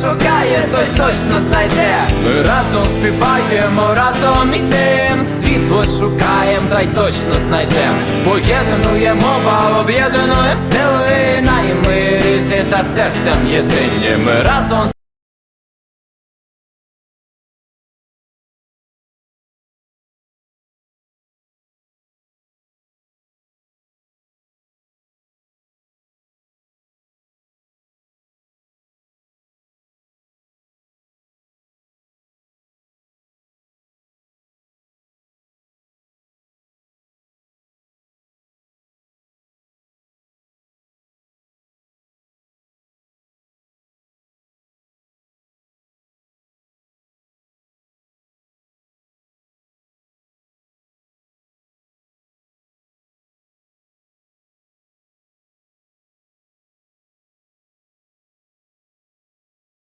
Шукає, той точно знайде. Ми разом співаємо, разом ідем. Світло шукаєм, та й точно знайдем. Поєднує мова, об'єднує сили. найми різні та серцем єдині. Ми разом